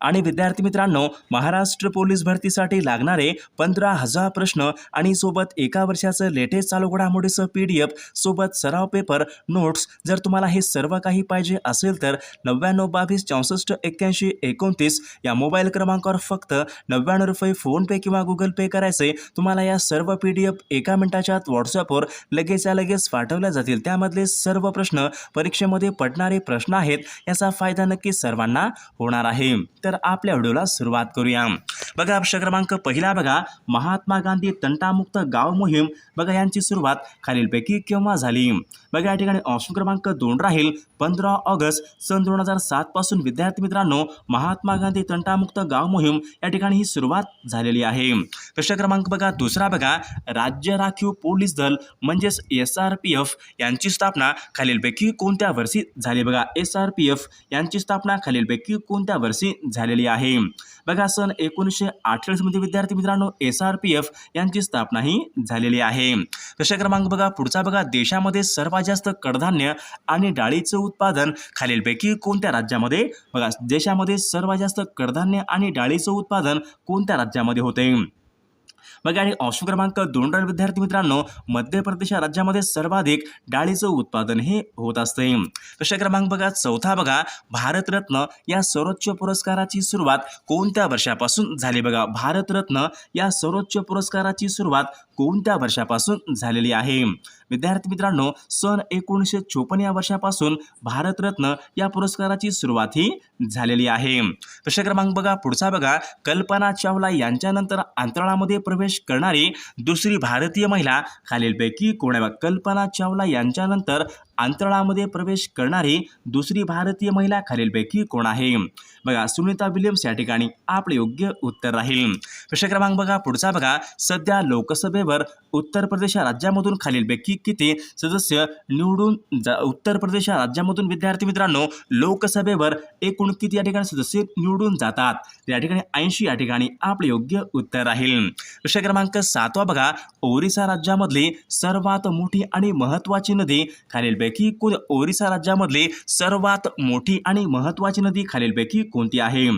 आणि विद्यार्थी मित्रांनो महाराष्ट्र पोलीस भरतीसाठी लागणारे पंधरा हजार प्रश्न आणि सोबत एका वर्षाचं लेटेस्ट चालू घडामोडीचं पी डी एफ सोबत सराव पेपर नोट्स जर तुम्हाला हे सर्व काही पाहिजे असेल तर नव्याण्णव बावीस चौसष्ट एक्क्याऐंशी एकोणतीस या मोबाईल क्रमांकावर फक्त नव्याण्णव रुपये फोनपे किंवा गुगल पे करायचे. तुम्हाला या सर्व पी डी एफ एका मिनिटाच्या आत व्हॉट्सअपवर लगेचच्या लगेच पाठवल्या जातील. त्यामधले सर्व प्रश्न परीक्षेमध्ये पडणारे प्रश्न आहेत याचा फायदा नक्की सर्वांना होणार आहे. तर आपल्या व्हिडिओला सुरुवात करूया. बघा प्रश्न क्रमांक पहिला बघा. महात्मा गांधी तंटामुक्त गाव मोहीम. बघा यांची सुरुवात खालीलपैकी केव्हा झाली? बघा या ठिकाणी ऑप्शन क्रमांक दोन राहील. पंधरा ऑगस्ट सन दोन हजार सात पासून विद्यार्थी मित्रांनो महात्मा गांधी तंटामुक्त गाव मोहीम या ठिकाणी ही सुरुवात झालेली आहे. प्रश्न क्रमांक बघा दुसरा बघा. राज्य राखीव पोलीस दल म्हणजेच एस आर पी एफ यांची स्थापना खालीलपैकी कोणत्या वर्षी झाली? बघा एस आर पी एफ यांची स्थापना खालीलपैकी कोणत्या वर्षी झालेली आहे. बघा सन एकोणीसशे अठ्ठावीसमध्ये विद्यार्थी मित्रांनो एस आर पी एफ यांची स्थापना ही झालेली आहे. प्रश्न क्रमांक बघा पुढचा बघा देशामध्ये सर्वात जास्त कडधान्य आणि डाळीचं उत्पादन खालीलपैकी कोणत्या राज्यामध्ये? बघा देशामध्ये सर्वात जास्त कडधान्य आणि डाळीचं उत्पादन कोणत्या राज्यामध्ये होते? बघा आणि ऑप्शन क्रमांक दोन राहील विद्यार्थी मित्रांनो मध्य प्रदेश या राज्यामध्ये सर्वाधिक डाळीचं उत्पादन हे होत असते. प्रश्न क्रमांक बघा चौथा बघा भारतरत्न या सर्वोच्च पुरस्काराची सुरुवात कोणत्या वर्षापासून झाली बघा? भारतरत्न या सर्वोच्च पुरस्काराची सुरुवात कोणत्या वर्षापासून झालेली आहे? विद्यार्थी मित्रांनो सन एकोणीसशे चोपन्न या वर्षापासून भारतरत्न या पुरस्काराची सुरुवात ही झालेली आहे. प्रश्न क्रमांक बघा पुढचा बघा कल्पना चावला यांच्यानंतर अंतराळामध्ये प्रवेश करणारी दुसरी भारतीय महिला खालीलपैकी कोण्या कल्पना चावला यांच्यानंतर अंतराळामध्ये प्रवेश करणारी दुसरी भारतीय महिला खालीलपैकी कोण आहे? बघा सुनीता विलियम्स या ठिकाणी आपले योग्य उत्तर राहील. प्रश्न क्रमांक बघा पुढचा बघा. सध्या लोकसभेवर उत्तर प्रदेश या राज्यामधून खालीलपैकी किती सदस्य निवडून जा उत्तर प्रदेश या राज्यामधून विद्यार्थी मित्रांनो लोकसभेवर एकूण किती या ठिकाणी सदस्य निवडून जातात? या ठिकाणी ऐंशी या ठिकाणी आपले योग्य उत्तर राहील. प्रश्न क्रमांक सातवा बघा. ओरिसा राज्यामधली सर्वात मोठी आणि महत्त्वाची नदी खालीलपैकी कोण ओरिसा राज्यामधली सर्वात मोठी आणि महत्त्वाची नदी खालीलपैकी कोणती आहे?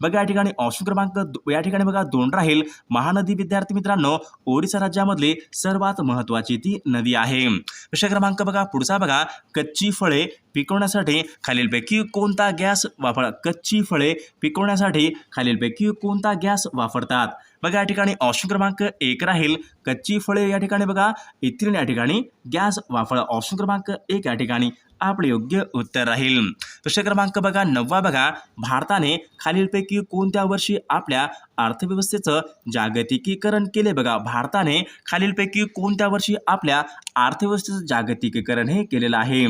बघा या ठिकाणी ऑप्शन क्रमांक या ठिकाणी बघा दोन राहील. महानदी विद्यार्थी मित्रांनो ओरिसा राज्यामधली सर्वात महत्त्वाची ती नदी आहे. प्रश्न क्रमांक बघा पुढचा बघा. कच्ची फळे पिकवण्यासाठी खालीलपैकी कोणता गॅस वापर कच्ची फळे पिकवण्यासाठी खालीलपैकी कोणता गॅस वापरतात? बघा या ठिकाणी ऑप्शन क्रमांक एक राहील. कच्ची फळे या ठिकाणी बघा. इथिलीन या ठिकाणी. गॅस वाफळ ऑप्शन क्रमांक एक या ठिकाणी. आपले योग्य उत्तर राहील. प्रश्न क्रमांक बघा नववा बघा. भारताने खालीलपैकी कोणत्या वर्षी आपल्या अर्थव्यवस्थेचं जागतिकीकरण केले बघा? भारताने खालीलपैकी कोणत्या वर्षी आपल्या अर्थव्यवस्थेचं जागतिकीकरण हे केलेलं आहे?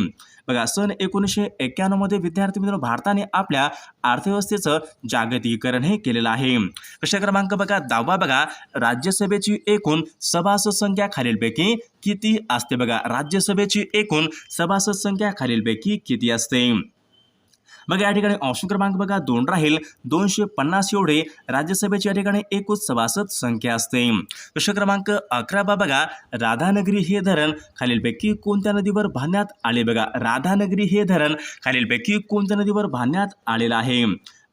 बघा सन एकोणीसशे एक्क्याण्णवमध्ये विद्यार्थी मित्रांनो भारताने आपल्या अर्थव्यवस्थेचं जागतिकीकरण हे केलेलं आहे. प्रश्न क्रमांक बघा दहावा बघा. राज्यसभेची एकूण सभासद संख्या खालीलपैकी किती असते? बघा राज्यसभेची एकूण सभासद संख्या खालीलपैकी किती असते? बघा या ठिकाणी ऑप्शन क्रमांक बघा दोन राहील. दोनशे पन्नास एवढे राज्यसभेची या ठिकाणी एकूण सभासद संख्या असते. प्रश्न क्रमांक अकरा बा बघा राधानगरी हे धरण खालीलपैकी कोणत्या नदीवर बांधण्यात आले? बघा राधानगरी हे धरण खालीलपैकी कोणत्या नदीवर बांधण्यात आलेलं आहे?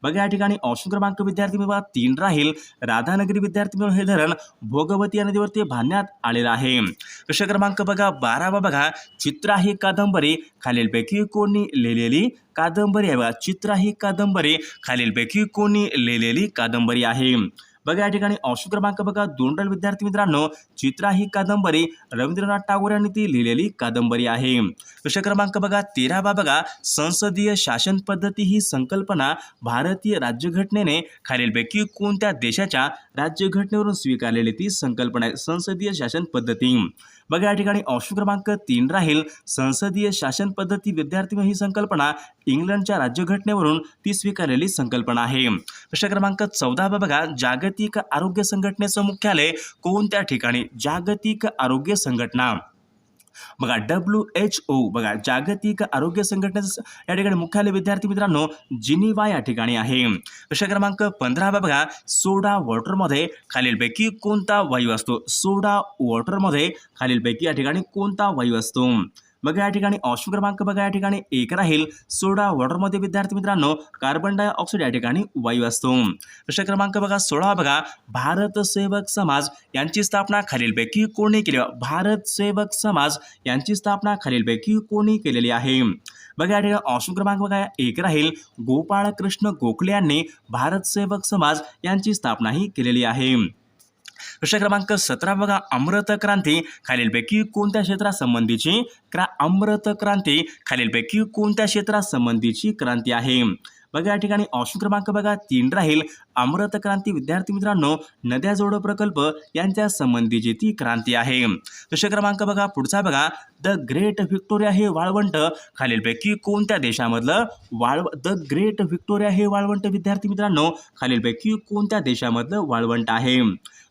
बघा या ठिकाणी ऑप्शन क्रमांक विद्यार्थी विभाग तीन राहील. राधानगरी विद्यार्थी मिळून हे धरण भोगवती या नदीवरती बांधण्यात आलेलं आहे. प्रश्न क्रमांक बघा बारावा बघा. चित्रा ही कादंबरी खालीलपैकी कोणी लिहिलेली कादंबरी आहे बघा. चित्रा ही कादंबरी खालीलपैकी कोणी लिहिलेली कादंबरी आहे. बघा या ठिकाणी ऑप्शन क्रमांक बघा. दोन राहील विद्यार्थी मित्रांनो चित्रा ही कादंबरी. रवींद्रनाथ टागोर यांनी ती लिहिलेली कादंबरी आहे. प्रश्न क्रमांक बघा तेरावा बघा. संसदीय शासन पद्धती ही संकल्पना भारतीय राज्यघटनेने खालीलपैकी कोणत्या देशाच्या राज्यघटनेवरून स्वीकारलेली ती संकल्पना आहे? संसदीय शासन पद्धती. बघा या ठिकाणी ऑप्शन क्रमांक तीन राहील. संसदीय शासन पद्धती विद्यार्थी ही संकल्पना इंग्लंडच्या राज्यघटनेवरून ती स्वीकारलेली संकल्पना आहे. प्रश्न क्रमांक चौदा बघा जागतिक आरोग्य संघटनेचं मुख्यालय कोणत्या ठिकाणी? जागतिक आरोग्य संघटना. बघा डब्ल्यू एच ओ बघा जागतिक आरोग्य संघटनेचं या ठिकाणी मुख्यालय विद्यार्थी मित्रांनो जिनिवा या ठिकाणी आहे. प्रश्न क्रमांक पंधरा बघा सोडा वॉटरमध्ये खालीलपैकी कोणता वायू असतो? सोडा वॉटरमध्ये खालीलपैकी या ठिकाणी कोणता वायू असतो? बघा या ठिकाणी ऑप्शन क्रमांक बघा या ठिकाणी एक राहील. सोडा वॉटरमध्ये विद्यार्थी मित्रांनो कार्बन डायऑक्साईड या ठिकाणी वायू असतो. प्रश्न क्रमांक बघा सोळा बघा. भारत सेवक समाज यांची स्थापना खालीलपैकी कोणी केली? भारत सेवक समाज यांची स्थापना खालीलपैकी कोणी केलेली आहे? बघा या ठिकाणी ऑप्शन क्रमांक बघा एक राहील. गोपाळ कृष्ण गोखले यांनी भारत सेवक समाज यांची स्थापना ही केलेली आहे. प्रश्न क्रमांक सतरा बघा अमृत क्रांती. खालीलपैकी कोणत्या क्षेत्रासंबंधीची क्रा अमृत क्रांती? खालीलपैकी कोणत्या क्षेत्रासंबंधीची क्रांती आहे? बघा या ठिकाणी ऑप्शन क्रमांक बघा तीन राहील. अमृत क्रांती विद्यार्थी मित्रांनो नद्या जोडो प्रकल्प यांच्या संबंधीची ती क्रांती आहे. प्रश्न क्रमांक बघा पुढचा बघा. द ग्रेट व्हिक्टोरिया हे वाळवंट. खालीलपैकी कोणत्या देशामधलं वाळव द ग्रेट व्हिक्टोरिया हे वाळवंट विद्यार्थी मित्रांनो? खालीलपैकी कोणत्या देशामधलं वाळवंट आहे?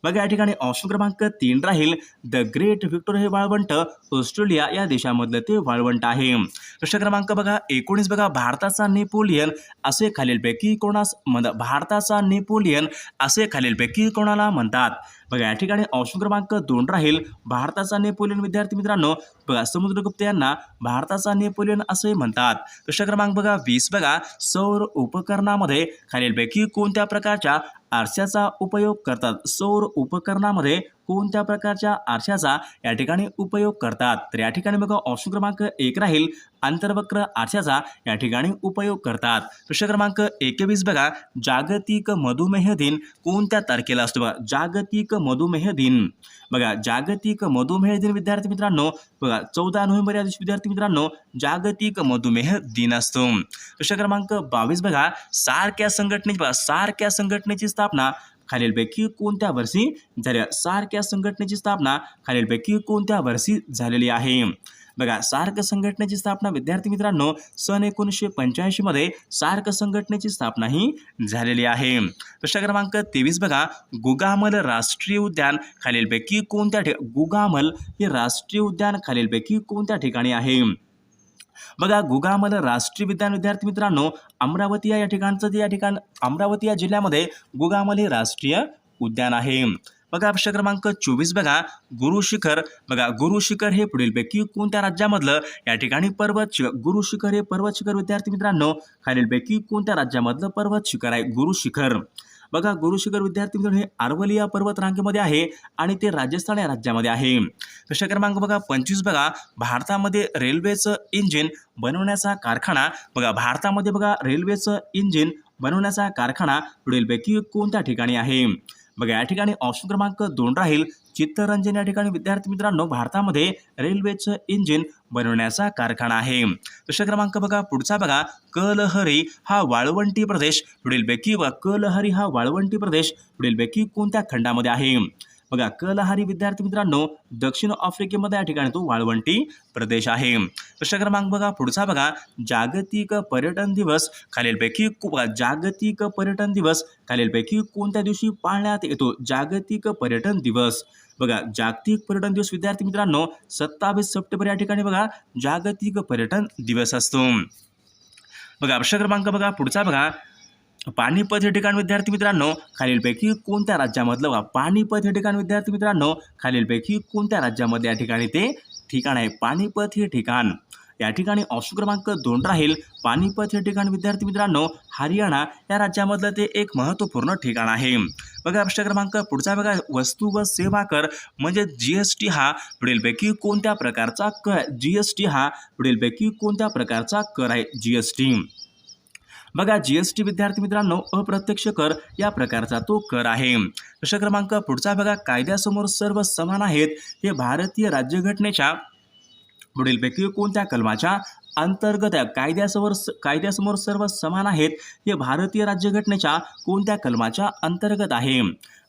बघा या ठिकाणी ऑप्शन क्रमांक तीन राहील. द ग्रेट व्हिक्टोरिया हे वाळवंट ऑस्ट्रेलिया या देशामधलं ते वाळवंट आहे. प्रश्न क्रमांक बघा एकोणीस बघा भारताचा नेपोलियन. असे खालीलपैकी कोणास म्हणतात भारताचा नेपोलियन असे खालीलपैकी कोणाला म्हणतात? बघा या ठिकाणी ऑप्शन क्रमांक दोन राहील. भारताचा नेपोलियन विद्यार्थी मित्रांनो बघा समुद्रगुप्त यांना भारताचा नेपोलियन असे म्हणतात. प्रश्न क्रमांक बघा वीस बघा. सौर उपकरणामध्ये खालीलपैकी कोणत्या प्रकारच्या आरशाचा उपयोग करतात. सौर उपकरणामध्ये कोणत्या प्रकारच्या आरशाचा या ठिकाणी उपयोग करतात? तर या ठिकाणी बघा ऑप्शन क्रमांक एक राहील. आंतरवक्र आरशाचा या ठिकाणी उपयोग करतात. प्रश्न क्रमांक एकवीस बघा. जागतिक मधुमेह दिन कोणत्या तारखेला असतो बघा? जागतिक मधुमेह दिन. बघा जागतिक मधुमेह दिन विद्यार्थी मित्रांनो बघा चौदा नोव्हेंबर या दिवशी विद्यार्थी मित्रांनो जागतिक मधुमेह दिन असतो. प्रश्न क्रमांक बावीस बघा. सारख्या संघटनेची बघा सारख्या संघटनेची स्थापना स्थापना खालीलपैकी कोणत्या वर्षी झाल्या? सारख्या संघटनेची स्थापना खालीलपैकी कोणत्या वर्षी झालेली आहे? बघा सार्क संघटनेची स्थापना विद्यार्थी मित्रांनो सन एकोणीसशे पंच्याऐंशीमध्ये सार्क संघटनेची स्थापना ही झालेली आहे. प्रश्न क्रमांक तेवीस बघा. गुगामल राष्ट्रीय उद्यान खालीलपैकी कोणत्या ठिक गुगामल हे राष्ट्रीय उद्यान खालीलपैकी कोणत्या ठिकाणी आहे? बघा गुगामल राष्ट्रीय विज्ञान विद्यार्थी मित्रांनो अमरावती या ठिकाणचं जे या ठिकाण अमरावती या जिल्ह्यामध्ये गुगामल हे राष्ट्रीय उद्यान आहे. बघा प्रश्न क्रमांक चोवीस बघा. गुरु शिखर बघा गुरु शिखर हे पुढीलपैकी कोणत्या राज्यामधलं या ठिकाणी पर्वत शिखर गुरु शिखर हे पर्वत शिखर विद्यार्थी मित्रांनो खालीलपैकी कोणत्या राज्यामधलं पर्वत शिखर आहे? गुरु शिखर. बघा गुरु शिखर विद्यार्थी मित्रांनो हे अरवली या पर्वत रांगेमध्ये आहे आणि ते राजस्थान या राज्यामध्ये आहे. प्रश्न क्रमांक बघा पंचवीस बघा भारतामध्ये रेल्वेचं इंजिन बनवण्याचा कारखाना बघा भारतामध्ये बघा रेल्वेचं इंजिन बनवण्याचा कारखाना पुढीलपैकी कोणत्या ठिकाणी आहे? बघा या ठिकाणी ऑप्शन क्रमांक दोन राहील. चित्तरंजन या ठिकाणी विद्यार्थी मित्रांनो भारतामध्ये रेल्वेचं इंजिन बनवण्याचा कारखाना आहे. प्रश्न क्रमांक बघा पुढचा बघा. कलहरी हा वाळवंटी प्रदेश. पुढीलपैकी व कलहरी हा वाळवंटी प्रदेश. पुढीलपैकी कोणत्या खंडामध्ये आहे? बघा कलहारी विद्यार्थी मित्रांनो दक्षिण आफ्रिकेमध्ये या ठिकाणी तो वाळवंटी प्रदेश आहे. प्रश्न क्रमांक बघा पुढचा बघा. जागतिक पर्यटन दिवस खालीलपैकी जागतिक पर्यटन दिवस खालीलपैकी कोणत्या दिवशी पाळण्यात येतो? जागतिक पर्यटन दिवस. बघा जागतिक पर्यटन दिवस विद्यार्थी मित्रांनो सत्तावीस सप्टेंबर या ठिकाणी बघा जागतिक पर्यटन दिवस असतो. बघा प्रश्न क्रमांक बघा पुढचा बघा. पानिपत हे ठिकाण विद्यार्थी मित्रांनो खालीलपैकी कोणत्या राज्यामधलं बघा पानिपत हे ठिकाण विद्यार्थी मित्रांनो खालीलपैकी कोणत्या राज्यामध्ये या ठिकाणी ते ठिकाण आहे? पानिपत हे ठिकाण. या ठिकाणी ऑप्शन क्रमांक दोन राहील. पानिपत हे ठिकाण विद्यार्थी मित्रांनो हरियाणा या राज्यामधलं ते एक महत्त्वपूर्ण ठिकाण आहे. बघा प्रश्न क्रमांक पुढचा बघा. वस्तू व सेवा कर म्हणजे जी एस टी हा पुढीलपैकी कोणत्या प्रकारचा कर जी एस टी हा पुढीलपैकी कोणत्या प्रकारचा कर आहे? G S T. बघा जी एस टी विद्यार्थी मित्रांनो अप्रत्यक्ष कर या प्रकारचा तो कर आहे. प्रश्न क्रमांक पुढचा बघा कायद्यासमोर सर्व समान आहेत. हे भारतीय राज्यघटनेच्या पुढीलपैकी कोणत्या कलमाच्या अंतर्गत कायद्यासमोर कायद्यासमोर सर्व समान आहेत हे भारतीय राज्यघटनेच्या कोणत्या कलमाच्या अंतर्गत आहे?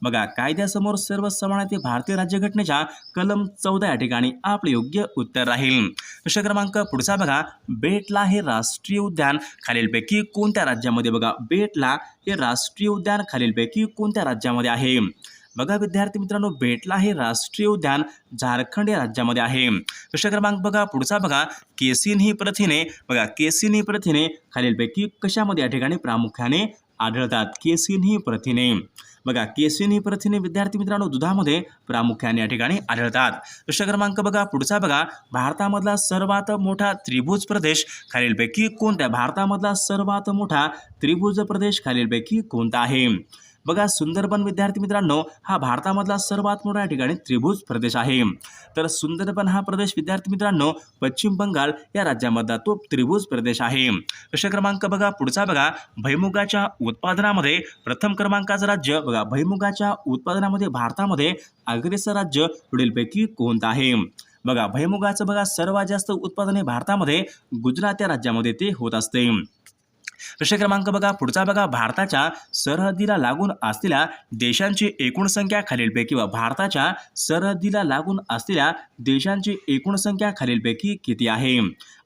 बघा कायद्यासमोर सर्व समान आहेत हे भारतीय राज्यघटनेच्या कलम चौदा या ठिकाणी आपले योग्य उत्तर राहील. प्रश्न क्रमांक पुढचा बघा बेटला हे राष्ट्रीय उद्यान खालीलपैकी कोणत्या राज्यामध्ये बघा बेटला हे राष्ट्रीय उद्यान खालीलपैकी कोणत्या राज्यामध्ये आहे? बघा विद्यार्थी मित्रांनो बेटला हे राष्ट्रीय उद्यान झारखंड या राज्यामध्ये आहे. प्रश्न क्रमांक बघा पुढचा बघा. केसिन ही प्रथिने बघा केसिन ही प्रथिने खालीलपैकी कशामध्ये या ठिकाणी प्रामुख्याने आढळतात? केसिन ही प्रथिने. बघा केसिन ही प्रथिने विद्यार्थी मित्रांनो दुधामध्ये प्रामुख्याने या ठिकाणी आढळतात. प्रश्न क्रमांक बघा पुढचा बघा. भारतामधला सर्वात मोठा त्रिभुज प्रदेश खालीलपैकी कोणत्या भारतामधला सर्वात मोठा त्रिभुज प्रदेश खालीलपैकी कोणता आहे? बघा सुंदरबन विद्यार्थी मित्रांनो हा भारतामधला सर्वात मोठा या ठिकाणी त्रिभुज प्रदेश आहे. तर सुंदरबन हा प्रदेश विद्यार्थी मित्रांनो पश्चिम बंगाल या राज्यामधला तो त्रिभुज प्रदेश आहे. प्रश्न क्रमांक बघा पुढचा बघा. भैमुगाच्या उत्पादनामध्ये प्रथम क्रमांकाचं राज्य बघा. भैमुगाच्या उत्पादनामध्ये भारतामध्ये अग्रेसर राज्य पुढीलपैकी कोणतं आहे? बघा भैमुगाचं बघा सर्वात जास्त उत्पादन हे भारतामध्ये गुजरात या राज्यामध्ये ते होत असते. प्रश्न क्रमांक बघा पुढचा बघा. भारताच्या सरहद्दीला लागून असलेल्या देशांची एकूण संख्या खालीलपैकी व भारताच्या सरहद्दीला लागून असलेल्या देशांची एकूण संख्या खालीलपैकी किती आहे?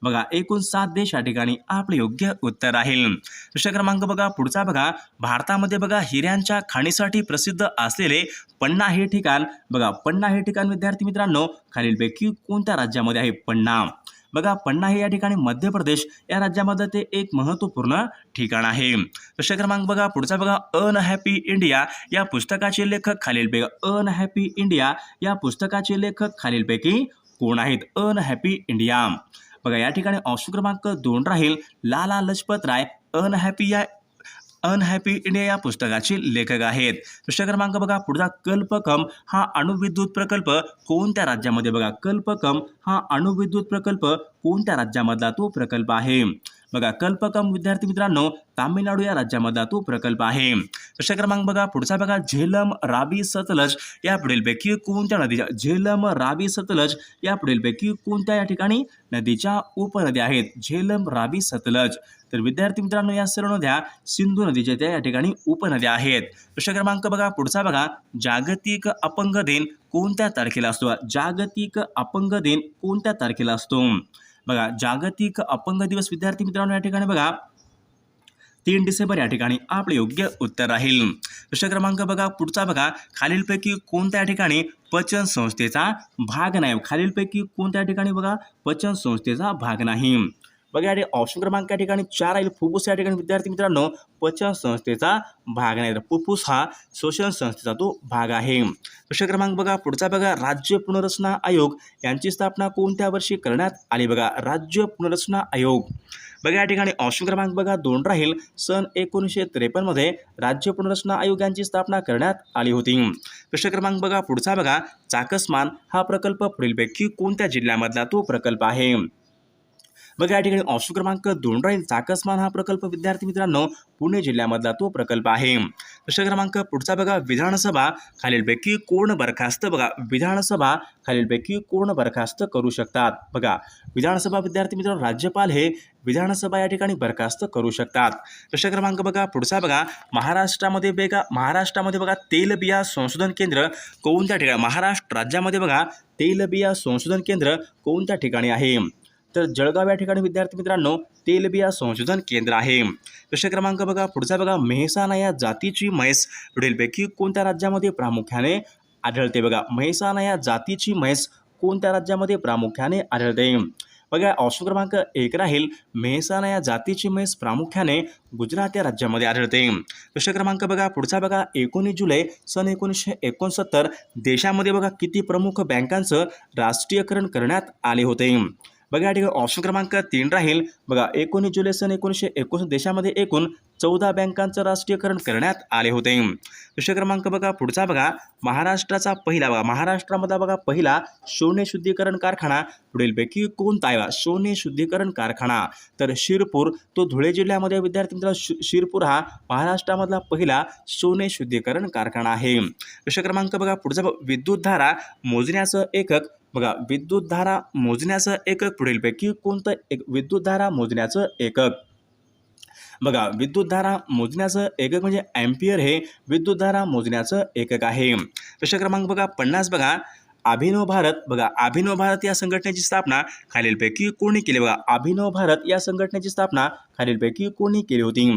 बघा एकूण सात देश या ठिकाणी आपले योग्य उत्तर राहील प्रश्न क्रमांक बघा पुढचा बघा. भारतामध्ये बघा हिऱ्यांच्या खाणीसाठी प्रसिद्ध असलेले पन्ना हे ठिकाण. बघा पन्ना हे ठिकाण विद्यार्थी मित्रांनो खालीलपैकी कोणत्या राज्यामध्ये आहे? पन्ना. बघा पन्ना हे या ठिकाणी मध्य प्रदेश या राज्यामध्ये ते एक महत्त्वपूर्ण ठिकाण आहे. प्रश्न क्रमांक बघा पुढचा बघा अनहॅपी इंडिया या पुस्तकाचे लेखक खालीलपैकी अनहॅपी इंडिया या पुस्तकाचे लेखक खालीलपैकी कोण आहेत? अनहॅपी इंडिया बघा या ठिकाणी ऑप्शन क्रमांक दोन राहील. लाला लजपत राय अनहॅपी या अनहॅपी इंडिया या पुस्तकाचे लेखक आहेत. प्रश्न क्रमांक बघा पुढचा कल्पकम हा अणुविद्युत प्रकल्प कोणत्या राज्यामध्ये बघा? कल्पकम हा अणुविद्युत प्रकल्प कोणत्या राज्यामधला तो प्रकल्प आहे? बघा कल्पकम विद्यार्थी मित्रांनो तामिळनाडू या राज्यामधला तो प्रकल्प आहे. प्रश्न क्रमांक बघा पुढचा बघा झेलम राबी सतलज या पुढीलपैकी कोणत्या नदीच्या झेलम राबी सतलज या पुढीलपैकी कोणत्या या ठिकाणी नदीच्या उपनद्या आहेत? झेलम राबी सतलज. तर विद्यार्थी मित्रांनो या सर्व नद्या सिंधू नदीच्या त्या या ठिकाणी उपनद्या आहेत. प्रश्न क्रमांक बघा पुढचा बघा जागतिक अपंग दिन कोणत्या तारखेला असतो? जागतिक अपंग दिन कोणत्या तारखेला असतो? बघा जागतिक अपंग दिवस विद्यार्थी मित्रांनो या ठिकाणी बघा. तीन डिसेंबर या ठिकाणी आपले योग्य उत्तर राहील. प्रश्न क्रमांक बघा पुढचा बघा. खालीलपैकी कोणत्या ठिकाणी पचन संस्थेचा भाग नाही? खालीलपैकी कोणत्या ठिकाणी बघा पचन संस्थेचा भाग नाही. बघा या ठिकाणी ऑप्शन क्रमांक या ठिकाणी चार आहे. फुफ्फुस या ठिकाणी विद्यार्थी मित्रांनो पचन संस्थेचा भाग नाही. तर फुफ्फुस हा श्वसन संस्थेचा तो भाग आहे. प्रश्न क्रमांक बघा. पुढचा बघा. राज्य पुनर्रचना आयोग यांची स्थापना कोणत्या वर्षी करण्यात आली? बघा राज्य पुनर्रचना आयोग. बघा या ठिकाणी ऑप्शन क्रमांक बघा. दोन राहील. सन एकोणीसशे त्रेपन्नमध्ये राज्य पुनर्रचना आयोग यांची स्थापना करण्यात आली होती. प्रश्न क्रमांक बघा. पुढचा बघा. चाकसमान हा प्रकल्प पुढीलपैकी कोणत्या जिल्ह्यामधला तो प्रकल्प आहे? बघा या ठिकाणी ऑप्शन क्रमांक दोन राहील. चाकसमान हा प्रकल्प विद्यार्थी मित्रांनो पुणे जिल्ह्यामधला तो प्रकल्प आहे. प्रश्न क्रमांक पुढचा बघा विधानसभा खालीलपैकी कोण बरखास्त? बघा विधानसभा खालीलपैकी कोण बरखास्त करू शकतात? बघा विधानसभा विद्यार्थी मित्रांनो राज्यपाल हे विधानसभा या ठिकाणी बरखास्त करू शकतात. प्रश्न क्रमांक बघा पुढचा बघा महाराष्ट्रामध्ये बघा महाराष्ट्रामध्ये बघा तेलबिया संशोधन केंद्र कोणत्या ठिकाणी? महाराष्ट्र राज्यामध्ये बघा तेलबिया संशोधन केंद्र कोणत्या ठिकाणी आहे? तर जळगाव या ठिकाणी विद्यार्थी मित्रांनो तेलबिया संशोधन केंद्र आहे. प्रश्न क्रमांक बघा पुढचा बघा मेहसाणा या जातीची म्हैस पुढीलपैकी कोणत्या राज्यामध्ये प्रामुख्याने आढळते बघा? म्हैसाणा या जातीची म्हैस कोणत्या राज्यामध्ये प्रामुख्याने आढळते? बघा ऑप्शन क्रमांक एक राहील. मेहसाना या जातीची म्हैस प्रामुख्याने गुजरात या राज्यामध्ये आढळते. प्रश्न क्रमांक बघा पुढचा बघा एकोणीस जुलै सन एकोणीसशे एकोणसत्तर देशामध्ये बघा किती प्रमुख बँकांचं राष्ट्रीयकरण करण्यात आले होते? बघा या ठिकाणी ऑप्शन क्रमांक तीन राहील. बघा एकोणीस जुलै सन एकोणीसशे एकोणीस देशामध्ये एकूण चौदा बँकांचं राष्ट्रीयकरण करण्यात आले होते. प्रश्न क्रमांक बघा पुढचा बघा. महाराष्ट्राचा पहिला बघा. महाराष्ट्रामधला बघा पहिला सोने शुद्धीकरण कारखाना. पुढीलपैकी कोणता आहे बघा? सोने शुद्धीकरण कारखाना. तर शिरपूर तो धुळे जिल्ह्यामध्ये विद्यार्थी मित्रांनो शिरपूर हा महाराष्ट्रामधला पहिला सोने शुद्धीकरण कारखाना आहे. प्रश्न क्रमांक बघा पुढचा विद्युत धारा मोजण्याचं एकक बघा विद्युतधारा मोजण्याचं एकक पुढीलपैकी कोणतं एक विद्युतधारा मोजण्याचं एकक. बघा विद्युतधारा मोजण्याचं एकक म्हणजे ॲम्पियर हे विद्युतधारा मोजण्याचं एकक आहे. प्रश्न क्रमांक बघा पन्नास बघा. अभिनव भारत बघा अभिनव भारत या संघटनेची स्थापना खालीलपैकी कोणी केली? बघा अभिनव भारत या संघटनेची स्थापना खालीलपैकी कोणी केली होती?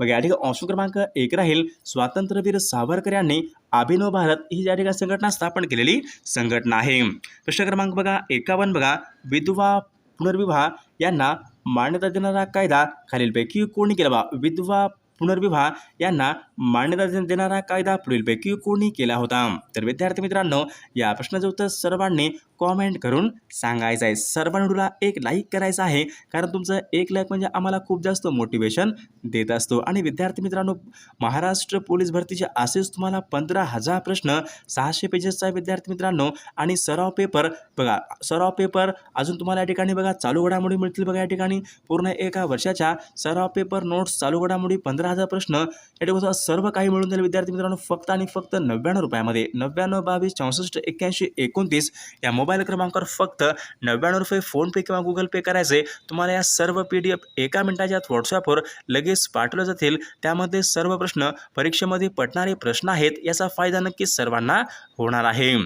बघा या ठिकाणी अंश क्रमांक एक राहील. स्वातंत्र्यवीर सावरकर यांनी अभिनव भारत ही या ठिकाणी संघटना स्थापन केलेली संघटना आहे. प्रश्न क्रमांक बघा एकावन्न बघा. विधवा पुनर्विवाह यांना मान्यता देणारा कायदा खालीलपैकी कोणी केला बा? विधवा पुनर्विवाह यांना मान्यता दे- देणारा कायदा पुढीलपैकी कोणी केला होता? तर विद्यार्थी मित्रांनो या प्रश्नाचं उत्तर सर्वांनी कॉमेंट करून सांगायचं आहे सर्वांना एक लाईक करायचं आहे. कारण तुमचं एक लाईक म्हणजे आम्हाला खूप जास्त मोटिवेशन देत असतो. आणि विद्यार्थी मित्रांनो महाराष्ट्र पोलीस भरतीचे असेच तुम्हाला पंधरा हजार प्रश्न सहाशे पेजेसचा विद्यार्थी मित्रांनो आणि सराव पेपर बघा सराव पेपर अजून तुम्हाला या ठिकाणी बघा चालू घडामोडी मिळतील बघा या ठिकाणी. पूर्ण एका वर्षाच्या सराव पेपर नोट्स चालू घडामोडी पंधरा हजार प्रश्न. या ठिकाणी सर्व काही मिळून जाईल विद्यार्थी मित्रांनो फक्त आणि फक्त नव्याण्णव रुपयामध्ये. नव्याण्णव बावीस चौसष्ट एक्क्याऐंशी एकोणतीस या मोबाईल मोबाईल क्रमांकावर फक्त नव्याण्णव रुपये फोनपे किंवा गुगल पे करायचे. तुम्हाला या सर्व पी डी एफ एका मिनिटाच्या आत व्हॉट्सॲपवर लगेच पाठवले जातील. त्यामध्ये सर्व प्रश्न परीक्षेमध्ये पटणारे प्रश्न आहेत याचा फायदा नक्कीच सर्वांना होणार आहे.